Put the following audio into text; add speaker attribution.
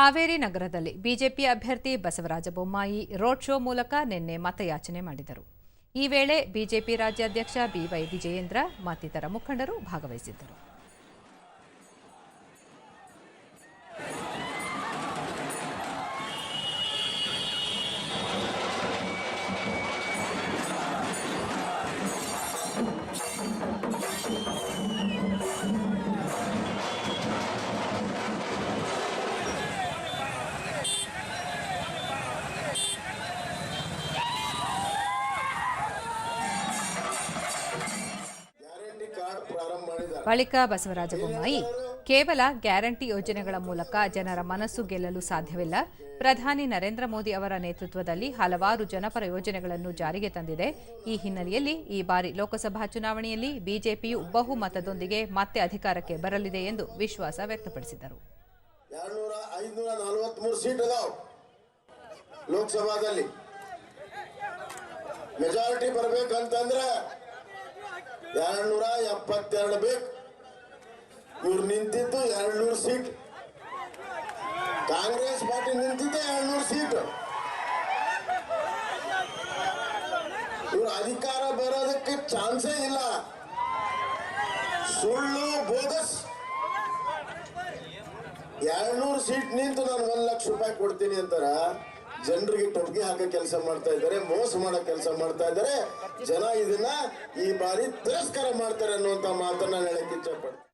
Speaker 1: ಹಾವೇರಿ ನಗರದಲ್ಲಿ ಬಿಜೆಪಿ ಅಭ್ಯರ್ಥಿ Basavaraj Bommai road show ಮೂಲಕ ನಿನ್ನೆ ಮತಯಾಚನೆ ಮಾಡಿದರು. ಈ ವೇಳೆ ಬಿಜೆಪಿ ರಾಜ್ಯಾಧ್ಯಕ್ಷ ಬಿವೈ ವಿಜಯೇಂದ್ರ ಮತ್ತಿತರ ಮುಖಂಡರು ಭಾಗವಹಿಸಿದ್ದರು. ಬಳಿಕ ಬಸವರಾಜ ಬೊಮ್ಮಾಯಿ, ಕೇವಲ ಗ್ಯಾರಂಟಿ ಯೋಜನೆಗಳ ಮೂಲಕ ಜನರ ಮನಸ್ಸು ಗೆಲ್ಲಲು ಸಾಧ್ಯವಿಲ್ಲ. ಪ್ರಧಾನಿ ನರೇಂದ್ರ ಮೋದಿ ಅವರ ನೇತೃತ್ವದಲ್ಲಿ ಹಲವಾರು ಜನಪರ ಯೋಜನೆಗಳನ್ನು ಜಾರಿಗೆ ತಂದಿದೆ. ಈ ಹಿನ್ನೆಲೆಯಲ್ಲಿ ಈ ಬಾರಿ ಲೋಕಸಭಾ ಚುನಾವಣೆಯಲ್ಲಿ ಬಿಜೆಪಿಯು ಬಹುಮತದೊಂದಿಗೆ ಮತ್ತೆ ಅಧಿಕಾರಕ್ಕೆ ಬರಲಿದೆ ಎಂದು ವಿಶ್ವಾಸ ವ್ಯಕ್ತಪಡಿಸಿದರು.
Speaker 2: ಲೋಕಸಭಾದಲ್ಲಿ. ಮೆಜಾರಿಟಿ ಬರ್ಬೇಕಂತಂದ್ರೆ ಎರಡ್ನೂರ ಎಪ್ಪತ್ತೆರಡು ಬೇಕು. ಇವ್ರು ನಿಂತಿದ್ದು ಎರಡ್ನೂರು ಸೀಟ್. ಕಾಂಗ್ರೆಸ್ ಪಾರ್ಟಿ ನಿಂತಿದ್ದೆ ಎರಡ್ನೂರು ಸೀಟ್. ಇವ್ರು ಅಧಿಕಾರ ಬರೋದಕ್ಕೆ ಚಾನ್ಸೇ ಇಲ್ಲ. ಸುಳ್ಳು ಬೋಗಸ್ ಎರಡ್ನೂರು ಸೀಟ್ ನಿಂತು ನಾನು ಒಂದ್ ಲಕ್ಷ ರೂಪಾಯಿ ಕೊಡ್ತೀನಿ ಅಂತಾರ? ಜನರಿಗೆ ಟೊಪ್ಗೆ ಹಾಕೋ ಕೆಲಸ ಮಾಡ್ತಾ ಇದ್ದಾರೆ, ಮೋಸ ಮಾಡೋ ಕೆಲಸ ಮಾಡ್ತಾ ಇದ್ದಾರೆ. ಜನ ಇದನ್ನ ಈ ಬಾರಿ ತಿರಸ್ಕಾರ ಮಾಡ್ತಾರೆ ಅನ್ನುವಂತ ಮಾತನ್ನ ಹೇಳಕ್ಕೆ ಹೇಳಕ್ ಇಚ್ಛಪಡ್ತೀನಿ